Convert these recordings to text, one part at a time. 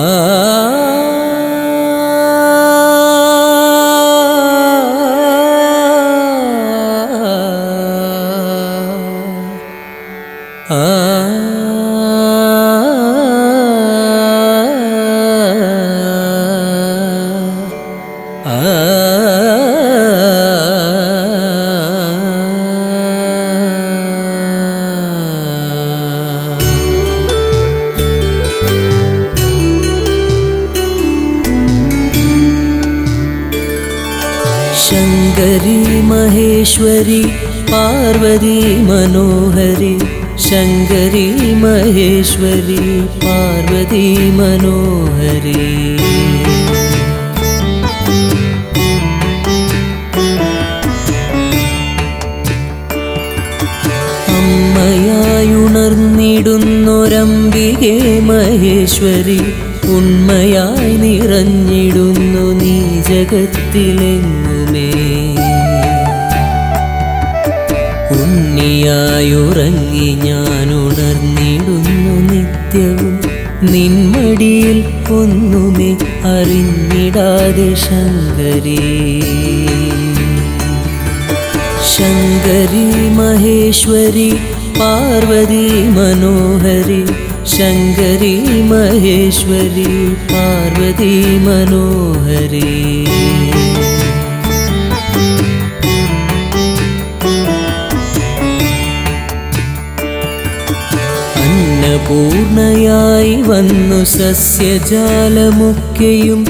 Ah Shankari Maheshwari Parvathi മനോഹരി ശങ്കരി മഹേശ്വരി പാർവതി മനോഹരി. അമ്മയായുണർന്നിടുന്നൊരംബികെ മഹേശ്വരി ഉണ്മയായി നിറഞ്ഞിടുന്നു നീ ജഗത്തിലെങ്ങുമേ ഉണ്ണിയായുറങ്ങി ഞാൻ ഉണർന്നിടുന്നു നിത്യവും. നിന്മടിയിൽ ഒന്നുമേ അറിഞ്ഞിടാതെ ശങ്കരി. ശങ്കരി മഹേശ്വരി പാർവതി മനോഹരി. ശങ്കരി മഹേശ്വരി പാർവതി മനോഹരി. അന്നപൂർണയായി വന്നു സസ്യജാലമൊക്കെയും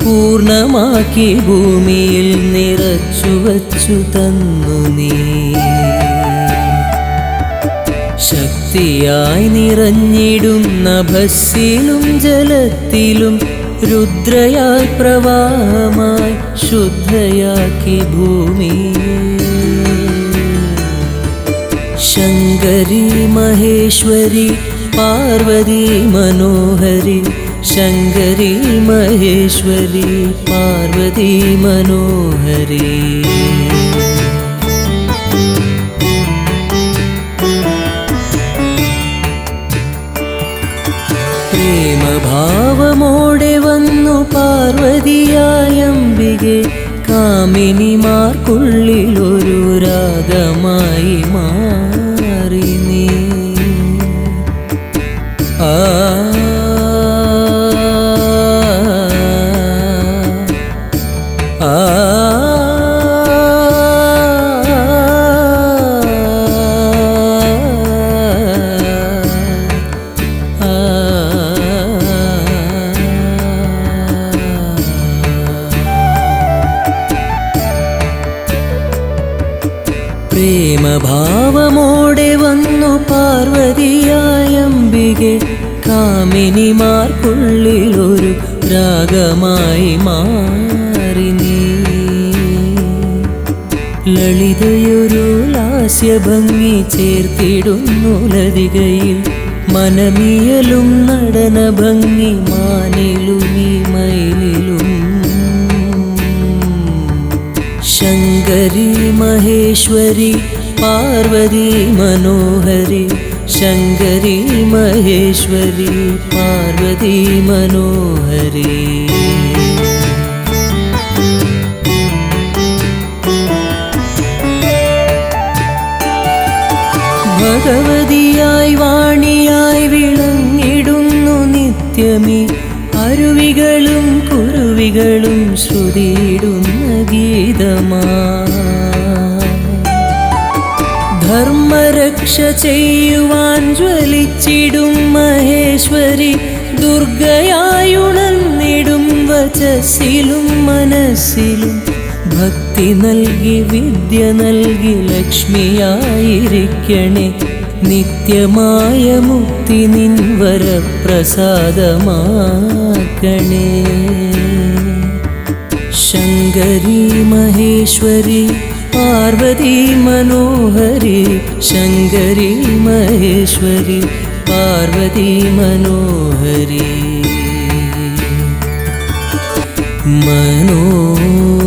പൂർണമാക്കി ഭൂമിയിൽ നിറച്ചു വച്ചു തന്നു നീ. ശക്തിയായി നിറഞ്ഞിടുന്ന ഭസ്സിലും ജലത്തിലും രുദ്രയാൽ പ്രവാഹമായി ശുദ്ധയാക്കി ഭൂമി. ശങ്കരി മഹേശ്വരി പാർവതി മനോഹരി ശങ്കരി മഹേശ്വരി പാർവതി മനോഹരി. പ്രേമഭാവമോടെ വന്നു പാർവതിയായംബികെ കാമിനിമാർക്കുള്ളിലൊരു പ്രേമഭാവമോടെ വന്നു പാർവതിയായംബികെ കാമിനിമാർക്കുള്ളിലൊരു രാഗമായി മാറി നീ. ലളിതയൊരു ലാസ്യഭംഗി ചേർത്തിടുന്നു ലതികയിൽ. മനമിയലും നടന ഭംഗി മാനിലുമീ മയിലിലും ശങ്കരി മഹേശ്വരി പാർവതി മനോഹരി ശങ്കരി മഹേശ്വരി പാർവതി മനോഹരി. ഭഗവതിയായി വാണിയായി വിളങ്ങിടുന്നു നിത്യമേ. അരുവികളും കുരുവികളും ശ്രുതിയിടുന്ന ഗീതമാ. ധർമ്മരക്ഷ ചെയ്യുവാൻ ജ്വലിച്ചിടും മഹേശ്വരി ദുർഗയായുണർന്നിടും വചസ്സിലും മനസ്സിലും. ഭക്തി നൽകി വിദ്യ നൽകി ലക്ഷ്മിയായിരിക്കണേ. നിത്യമായ മുക്തി നിൻ വരപ്രസാദമാക്കണേ ശങ്കരി മഹേശ്വരി പാർവതി മനോഹരി ശങ്കരി മഹേശ്വരി പാർവതി മനോഹരി മനോഹരി